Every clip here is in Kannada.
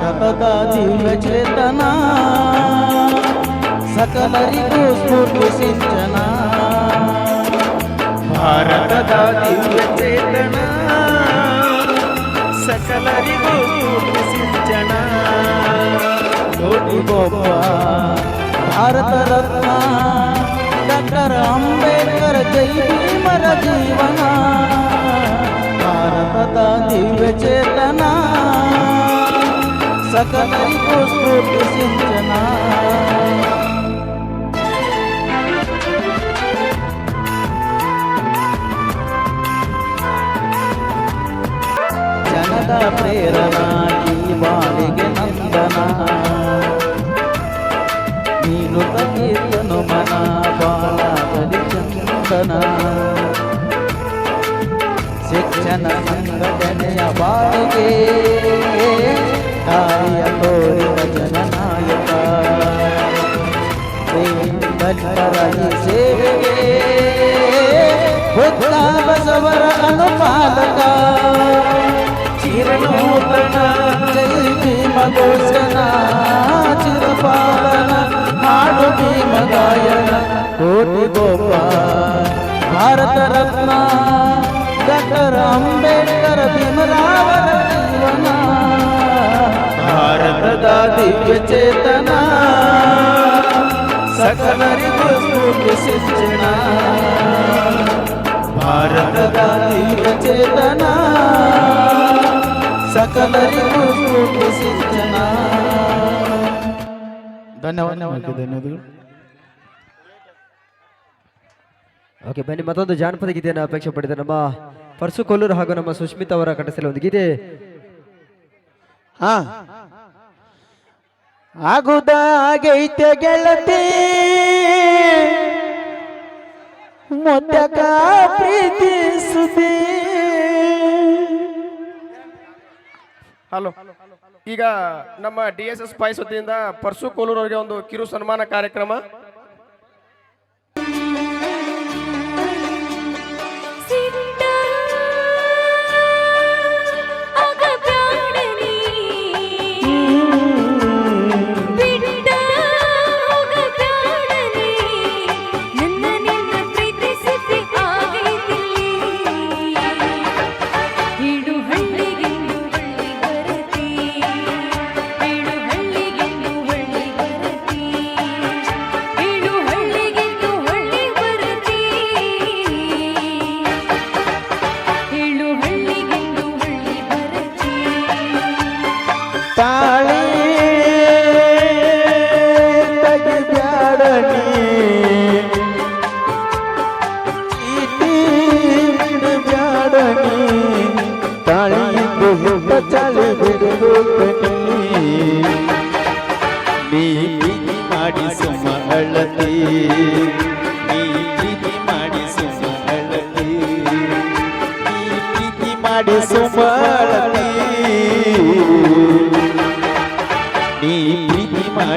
జగతదా జీవ చేతన సకలరిಗೂ స్ఫూర్తి సించన భారతదా దివ్య చేతన సకలరిಗೂ స్ఫూర్తి సించన తోటి గొప్ప భారతరత్న డాక్టర్ అంబేద్కర్ జై భీమర జీవన? భారతదా దివ్య చేతనా ಸಕಲರಿಗೂ ಸ್ಫೂರ್ತಿ ಸಿಂಚನ ಜನದ ಪ್ರೇರಣ ಈ ಬಾಳಿಗೆ ನಂದನ ನೀನು ತಗೀತನು ಮನ ಬಾಳದಲ್ಲಿ ಚಂದನ ಶಿಕ್ಷಣ ಸಂಘಟನೆಯ ಬಾಳಿಗೆ ಭೀಮ ಘೋಷಣ ಚಿರಪಾಲನ ಹಾಡು ಭೀಮ ಗಾಯನ ಕೋಟಿ ಗೋಪ ಭಾರತ ರತ್ನ ಡಾಕ್ಟರ್ ಅಂಬೇಡ್ಕರ್ ಭೀಮರಾವರ ಜೀವನ ಭಾರತದ ದಿವ್ಯ ಚೇತನ ಸಕಲರಿಗೂ ಸ್ಫೂರ್ತಿ ಸಿಂಚನ ಭಾರತದ ದಿವ್ಯ ಚೇತನ ಸ್ಫೂರ್ತಿ ಸಿಂಚನ ಧನ್ಯವಾದ. ಧನ್ಯವಾದಗಳು. ಓಕೆ ಬನ್ನಿ ಮತ್ತೊಂದು ಜಾನಪದ ಗೀತೆಯನ್ನು ಅಪೇಕ್ಷೆ ಪಡಿದೆ ನಮ್ಮ ಪರ್ಸು ಕೊಲ್ಲೂರು ಹಾಗೂ ನಮ್ಮ ಸುಶ್ಮಿತ್ ಅವರ ಕಟಸಲು ಒಂದು ಗೀತೆ. ಹಾ. ಆಗುದಾಗೈತೆ ಗೆಳತಿ ಮೊದಕ ಪ್ರೀತಿಸುತ್ತೆ ಹಲೋ. ಈಗ ನಮ್ಮ ಡಿ ಎಸ್ ಎಸ್ ಪೈ ವತಿಯಿಂದ ಪರ್ಸು ಕೋಲೂರವರಿಗೆ ಒಂದು ಕಿರು ಸನ್ಮಾನ ಕಾರ್ಯಕ್ರಮ. તાળી તગ બ્યાડની ઈટી મીડ બ્યાડની તાળી બહુ બચાલી મીડ બોતની બી માડી સુમહળતી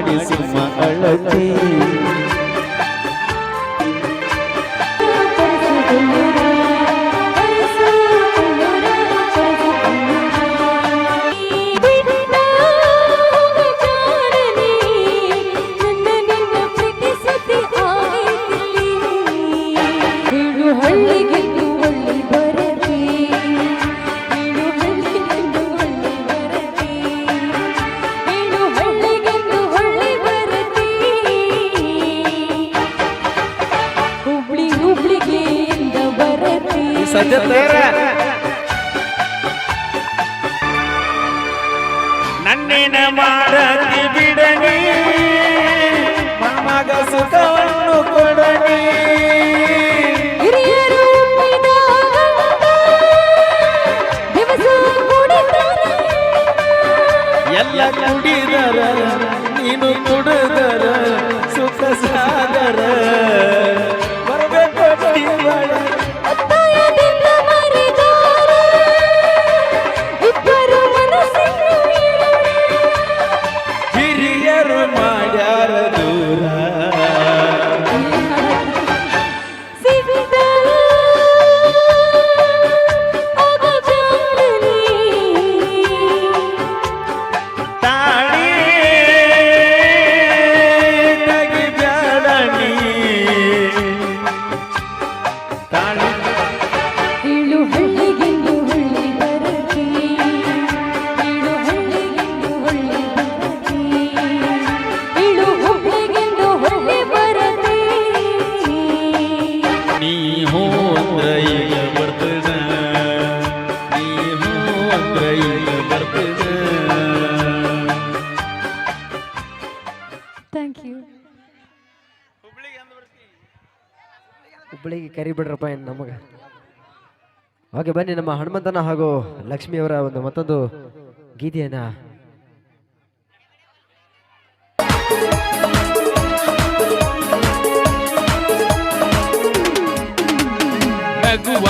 ಪ್ರೀತಿ ಮಾಡಿ ಸುಮ್ಮ ಅಳತಿ ನನ್ನೇನ ಮಾಡತಿ ಬಿಡನಿ ಮಗ ಸುಖವನ್ನು ಕೊಡನಿ ಎಲ್ಲ ಕುಡಿದರ ನೀನು ಕುಡಿದರ ಸುಖ ಸಾಗರ. ಹುಬ್ಬಳ್ಳಿಗೆ ಕರಿ ಬಿಡ್ರಪ್ಪ ಏನು ನಮಗೆ? ಹಾಗೆ ಬನ್ನಿ ನಮ್ಮ ಹನುಮಂತನ ಹಾಗೂ ಲಕ್ಷ್ಮಿಯವರ ಒಂದು ಮತ್ತೊಂದು ಗೀತೆಯನ್ನ. ನಗುವ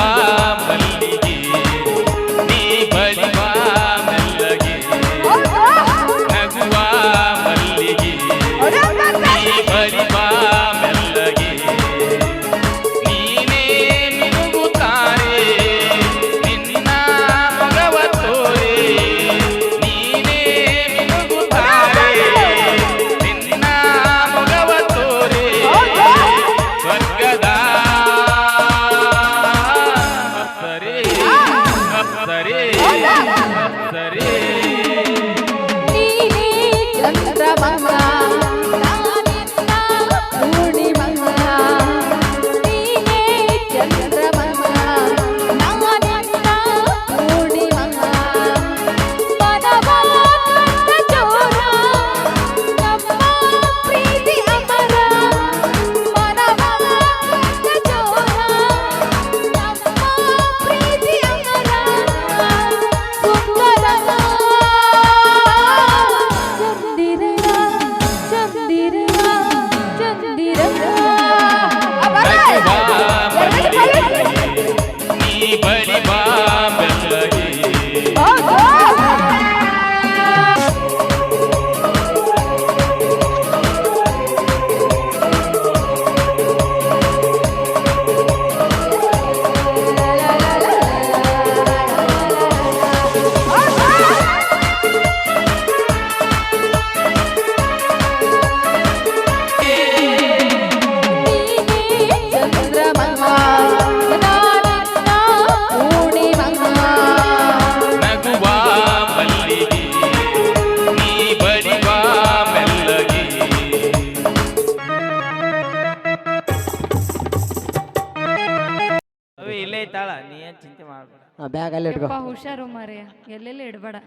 ಬ್ಯಾಗ್ ಅಲ್ಲಿ ಇಟ್ಕೋ. ಹುಷಾರು ಮಾರಿ ಎಲ್ಲೆಲ್ಲಿ ಇಡಬೇಡ.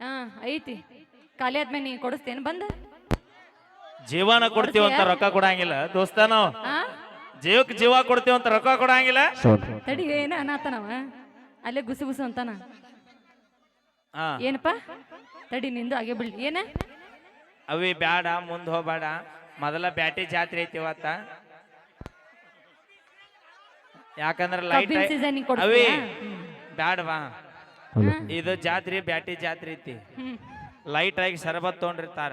ಹಾ ಐತಿ. ಖಾಲಿ ಆದ್ಮೇಲೆ ನೀ ಕೊಡಿಸ್ತೇನೆ ಬಂದ. ಜೀವನ ಕೊಡ್ತೀವಂತ ರೊಕ್ಕ ಕೊಡಂಗಿಲ್ಲ. ದೋಸ್ತ ನಾವು. ಜೀವಕ್ಕೆ ಜೀವ ಕೊಡ್ತೀವಂತ ರೊಕ್ಕ ಕೊಡಂಗಿಲ್ಲ. ತಡಿ ಏನ ಅನಾತನವ ಅಲ್ಲೇ ಗುಸು ಗುಸು ಅಂತಾನ. ಹಾ. ಏನಪ್ಪ? ತಡಿ ನಿಂದು ಹಾಗೆ ಬಿಡ್ಲಿ. ಏನ? ಅವಿ ಬ್ಯಾಡ ಮುಂದ್ ಹೋಗ್ಬೇಡ. ಮೊದಲ ಬ್ಯಾಟಿ ಜಾತ್ರೆ ಐತಿ ಇವತ್ತ. ಯಾಕಂದ್ರ ಲೈಟ್ ಕಬ್ಬಿನ ಕೊಡ್ತೀಯಾ? ಅವಿ. ಬ್ಯಾಡ ಬಾ ಇದು ಜಾತ್ರೆ ಬ್ಯಾಟಿ ಜಾತ್ರೆ ಐತಿ. ಲೈಟ್ ಆಗಿ ಶರಬತ್ ತೊಗೊಂಡಿರ್ತಾರ.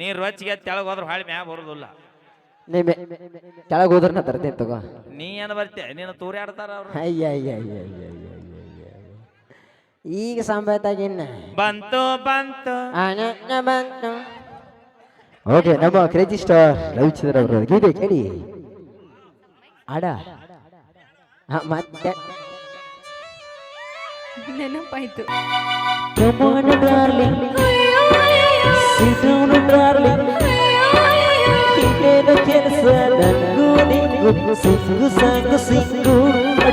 ನೀರ್ ರೊಚ್ಚಿಗೆ ತೆಳಗ್ ಹೋದ್ರ ಹಾಳಿ ಮ್ಯಾ ಬರುದಿಲ್ಲ. ನೀ ಕೆಳಗೆ ಹೋದ್ರೆ ನಾ ತರ್ತೇನೆ ತಗೋ. ನೀ ಏನ್ ಬರ್ತೀಯ? ನೀನು ತೂರ್ಯಾಡ್ತಾರ ಅವ್ರು ಅಯ್ಯ ಅಯ್ಯ ಅಯ್ಯ ಅಯ್ಯ ಅಯ್ಯ ಅಯ್ಯ ಅಯ್ಯ. ಈಗ ಸಂಬತ್ತಾಗಿನ್ನ ಬಂತು ಬಂತು ಬಂತು ಓಕೆ ನಮ್ಮ ಕ್ರೇಜಿ ಸ್ಟಾರ್ ರವಿಚಂದ್ರ ಅವರ. ಗೀತೆ ಕೇಳಿ ಆಡ ಮತ್ತೆ? ನೆನಪಾಯ್ತು. Sing song sing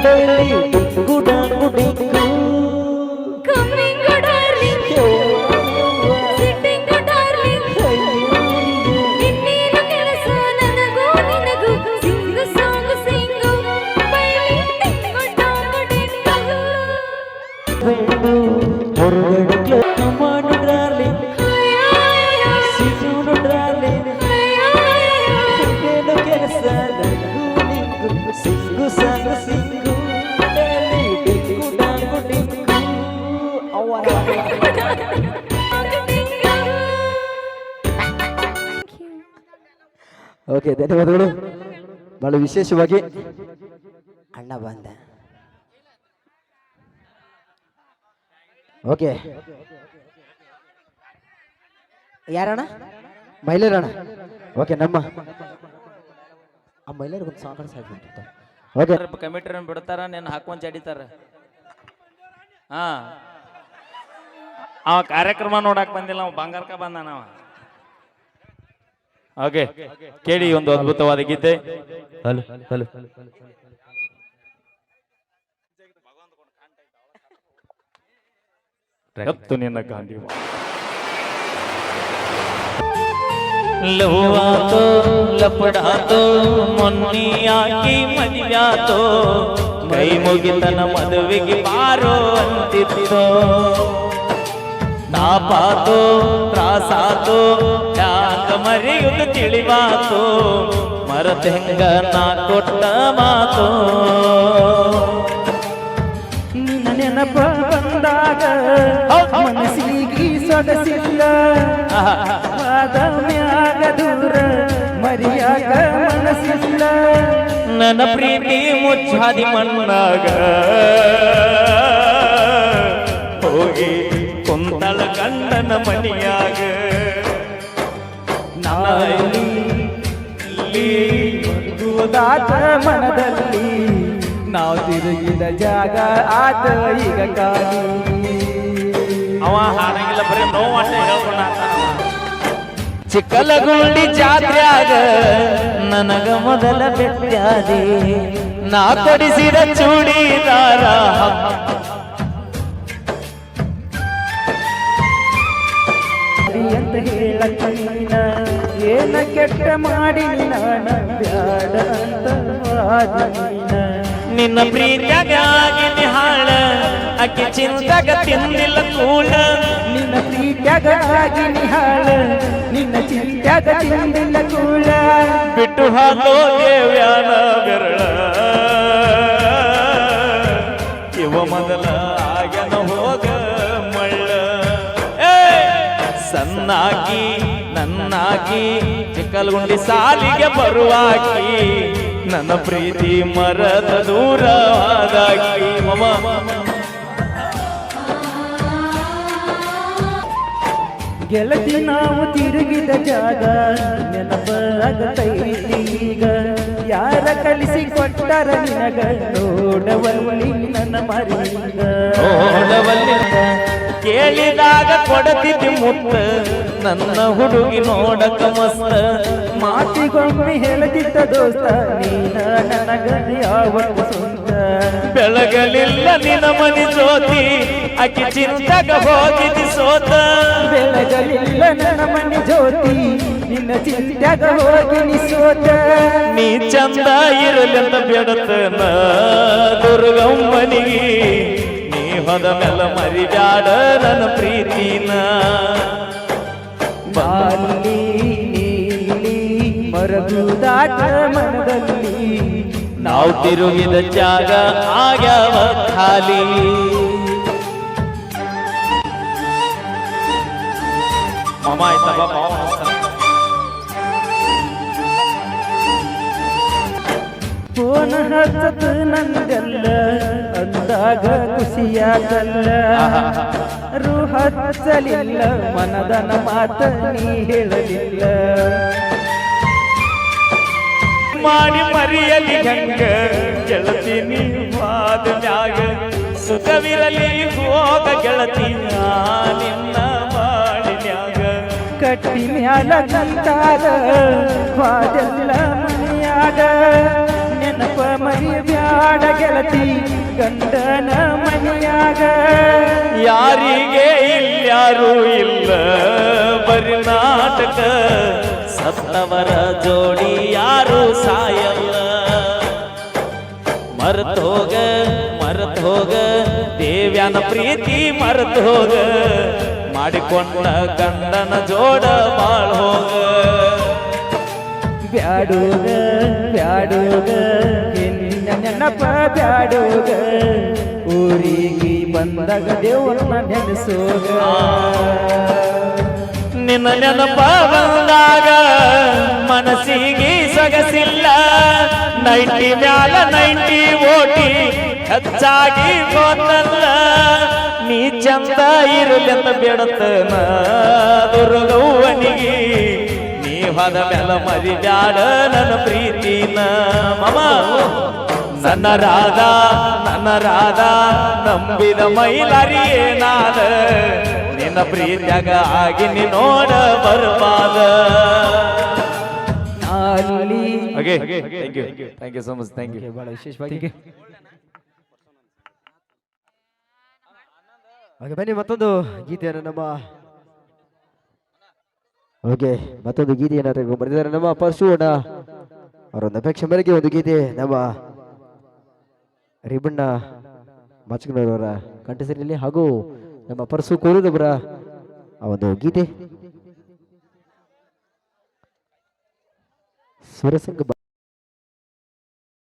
daily ding dong ding. ಧನ್ಯವಾದಗಳು. ಬಹಳ ವಿಶೇಷವಾಗಿ ಅಣ್ಣ ಬಂದ. ಓಕೆ. ಯಾರಣ್ಣ? ಮೈಲೇರಣ್ಣ ಓಕೆ, ನಮ್ಮ ಆ ಮಹಿಳೆಯರಿಗೆ ಒಂದು ಸಾಂಗ್ ಸಾಕ್ಬಿಟ್ಟು ಓಕೆ. ಕಂಪ್ಯೂಟರ್ ಬಿಡ್ತಾರ, ನೇನು ಹಾಕೊಂಡ್ ಜಡಿತಾರ ಹಾ. ಆ ಕಾರ್ಯಕ್ರಮ ನೋಡಕ್ ಬಂದಿಲ್ಲ, ಅವ ಬಂಗಾರಕ ಬಂದ ಓಕೆ ಕೇಳಿ ಒಂದು ಅದ್ಭುತವಾದ ಗೀತೆ. Hello hello. ಎತ್ತು ನಿನ್ನ ಗಾಂಧಿ ಲವ್ವಾತೋ ಲಪಡಾತೋ ಮೊನ್ನಿಯಾಗಿ ಮದುವ್ಯಾತೋ ಕೈ ಮುಗಿತನ ಮದುವೆಗೆ ಬಾರೋ ಅಂತಿತ್ತೋ. ತಾಪಾತೋ ತ್ರಾಸಾತೋ ಯಾಕ ಮರೆಯುವುದು ತಿಳಿವಾತು ಮರತೆಂಗ ನಾ ಕೊಟ್ಟ ಮಾತು. ನಿನ್ನ ನೆನಪ ಬಂದಾಗ ಮನಸ್ಸಿಗೆ ಸೊಗಸಿಲ್ಲ. ಆದ ಮ್ಯಾಗ ದೂರ ಮರಿಯಾಗ ಮನಸ್ಸಿಲ್ಲ. ನನ್ನ ಪ್ರೀತಿ ಮುಚ್ಚಾದಿ ಮಣ್ಣಾಗ. ಹೋಗಿ ಗಂಡನ ಮನೆಯಾಗ ನಾಯಿ ಇಲ್ಲಿ ಮಗುದಾತ ಮನದಲ್ಲಿ ನಾವು ತಿರುಗಿದ ಜಾಗ ಆತ ಈಗ ಕಾಲಿ ಅವ ಹಾಡಂಗಿಲ್ಲ, ಬರೀ ನೋವು ಅಷ್ಟೇ ಹೇಳ್ಕೊಂಡ ಚಿಕ್ಕಲಗುಂಡಿ ಜಾತ್ರ್ಯಾಗ ನನಗ ಮೊದಲ ಬೆಟ್ಟಾದೆ ನಾ ಕೊಡಿಸಿದ ಚೂಡಿದಾರ ನೀನ ಏನ ಕೆಟ್ಟ ಮಾಡಿ ನಾನ ಬ್ಯಾಡ ಅಂತ ನೀನ ನಿನ್ನ ಪ್ರೀತಿಯಾಗ ನಿಹಾಳ ಹಾಳ ಅಕ್ಕಿ ಚಿಂತಾಗ ತಿಂದಿಲ್ಲ ಕೂಳ. ನಿನ್ನ ಪ್ರೀತಿಯಾಗಿ ನಿಹಾಳ ನಿನ್ನ ಚಿಂತಾಗ ತಿಂದಿಲ್ಲ ಕೂಳ. ಬಿಟ್ಟು ಹಾಕೋ ದೇವ್ಯಾನ ಬೆರಳ. ಇವ ಮೊದಲ ಸಣ್ಣಾಗಿ ನನ್ನಾಗಿ ಚಿಕ್ಕಲ್ಗುಂಡಿ ಸಾಲಿಗೆ ಬರುವಾಕಿ ನನ್ನ ಪ್ರೀತಿ ಮರದ ದೂರವಾದಾಕಿ ಮಮ. ಗೆಳತಿ ನಾವು ತಿರುಗಿದ ಜಾಗ ನೆನಪಾಗತೈತಿ ಈಗ. ಯಾರ ಕಲಿಸಿ ಕೊಟ್ಟರ ನಿನಗ ನೋಡವಲ್ಲಿ ನನ್ನ ಮರೀಗ. ನೋಡವಲ್ಲಿಂದ ಕೇಳಿದಾಗ ಕೊಡತಿದ್ದಿ ಮುತ್ತ. ನನ್ನ ಹುಡುಗಿ ನೋಡಕ ಮಸ್ತ. ಮಾತಿಗೊಮ್ಮೆ ಹೇಳದಿದ್ದ ದೋಸ್ತ ನೀನ ನನಗ ಬೆಳಗಲಿಲ್ಲ ನಿನ ಮನಿ ಜ್ಯೋತಿ ಅಕ್ಕಿ ಚಿಂತಕ ಹೋಗಿದ್ದು ಸೋತ. ಬೆಳಗಲಿಲ್ಲ ನನ್ನ ಮನಿ ಜ್ಯೋತಿ ನಿನ್ನ ಚಿಂತಕ ಹೋಗಿ ನೀ ಸೋತ. ನೀ ಚಂದ ಇರಲೆಂದ ಬೆಡತನ ದುರ್ಗಮ್ಮನಿಗೆ. ನೀ ಹೊದ ಮೇಲ ಮರಿಬ್ಯಾಡ ನನ್ನ ಪ್ರೀತಿನ. ಬಾಲಿ ನೀಲಿ ಮರಗುದಾಟ ಮನದಲ್ಲಿ ನಾವು ತಿರುಗಿದ ಜಾಗ ಆಗ್ಯಾವ ಖಾಲಿ. ಮಾಮ ಆಯ್ತಪ್ಪ ಮಾವ ಫೋನ್ ಹಚ್ಚತ್ ನಂದಲ್ಲ ಅಂದಾಗ ಖುಷಿಯಾಗಲ್ಲ. ರು ಹಚ್ಚಲಿಲ್ಲ ಮನದನ ಮಾತ ನೀ ಹೇಳಲಿಲ್ಲ. ಮಾಡಿ ಮರಿಯಲಿ ಗಂಗ ಗೆಳತಿ ನೀವಾದ ಮ್ಯಾಗ. ಸುಖವಿರಲಿ ಹೋಗ ಗೆಳತಿ ನಿನ್ನ ಮಾಡಿನ್ಯಾಗ ಕಟ್ಟಿ ಮ್ಯಾಲ ಕಂತಾಗ ವಾದೆಲ್ಲ ಮನೆಯಾಗ. ನೆನಪ ಮರಿಬ್ಯಾಡ ಗೆಳತಿ, ಗಂಡನ ಮನೆಯಾಗ. ಯಾರಿಗೆ ಇಲ್ಯಾರು ಇಲ್ಲ, ಬರಿ ನಾಟಕ, ಸತ್ತವರ ಜೋಡಿ ಯಾರು ಸಾಯಲ್ಲ. ಮರ್ತೋಗ ಹೋಗ, ದೇವ್ಯನ ಪ್ರೀತಿ ಮರೆತ್ ಹೋಗ, ಮಾಡಿಕೊಂಡ ಗಂಡನ ಜೋಡ ಬಾಳ್ ಹೋಗ. ಬ್ಯಾಡೋಗ ಬ್ಯಾಡೋಗ ನಿನ್ನ ನೆನಪ ಬ್ಯಾಡೋಗ, ಊರಿಗೆ ಬಂದಾಗ ದೇವರನ್ನ ನೆನೆಸೋಗ. ನಿನ್ನ ನೆನಪ ಬಂದಾಗ ಮನಸ್ಸಿಗೆ ಸೊಗಸಿಲ್ಲ. ನೈಂಟಿ ಮ್ಯಾಲ ನೈಂಟಿ ಓಟಿ ಹೆಚ್ಚಾಗಿ ಗೊತ್ತಲ್ಲ ನೀ ಚಂದ ಇರಲೆಂದ ಬೇಡತನ ದುರ್ಗವ್ವನಿಗೆ ಮೇಲ ಮ್ಯಾಲ ಮರಿಬ್ಯಾಡ ನನ್ನ ಪ್ರೀತಿನ. ಮಮ ನನ್ನ ರಾಧ ನನ್ನ ರಾಧ ನಂಬಿದ ಮೈಲಾರಿ ನಾದ ನಿನ್ನ ಪ್ರೀತ್ಯಾಗ ಆಗಿ ನೀ ನೋಡ ಬರಬಾದ. Okay thank you thank you so much thank you ಬಹಳ ವಿಶೇಷವಾಗಿ. ಹಾಗೆ ಬನ್ನಿ ಮತ್ತೊಂದು ಗೀತೆಯನ್ನು ನಮ್ಮ ಓಕೆ, ಮತ್ತೊಂದು ಗೀತೆ ಏನಾದರೂ ಬಂದಿದ್ದಾರೆ ನಮ್ಮ ಪರಶುವಣ್ಣ ಅವರೊಂದು ಅಪೇಕ್ಷೆ ಮೇರೆಗೆ ಒಂದು ಗೀತೆ, ನಮ್ಮ ರಿಬಣ್ಣ ಮಚಕನವರ ಕಂಠಸಿರಲಿ ಹಾಗೂ ನಮ್ಮ ಪರಸು ಕೋರಿದವರ ಆ ಒಂದು ಗೀತೆ. ಸುರಸಂಗ